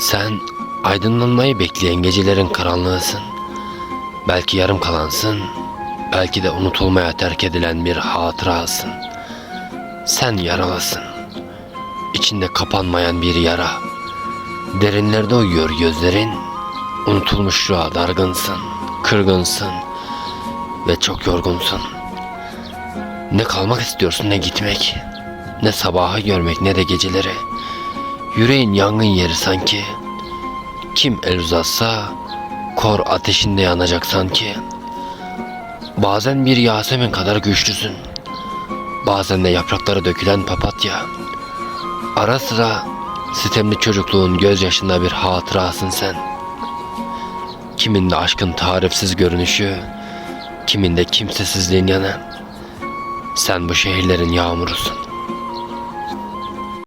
Sen aydınlanmayı bekleyen gecelerin karanlığısın. Belki yarım kalansın, belki de unutulmaya terk edilen bir hatırasın. Sen yaralısın. İçinde kapanmayan bir yara. Derinlerde uyuyor gözlerin. Unutulmuşluğa dargınsın, kırgınsın ve çok yorgunsun. Ne kalmak istiyorsun ne gitmek. Ne sabahı görmek ne de geceleri. Yüreğin yangın yeri sanki. Kim el uzatsa kor ateşinde yanacak sanki. Bazen bir Yasemin kadar güçlüsün. Bazen de yaprakları dökülen papatya. Ara sıra sitemli çocukluğun gözyaşında bir hatırasın sen. Kiminde aşkın tarifsiz görünüşü, kiminde kimsesizliğin yanı. Sen bu şehirlerin yağmurusun.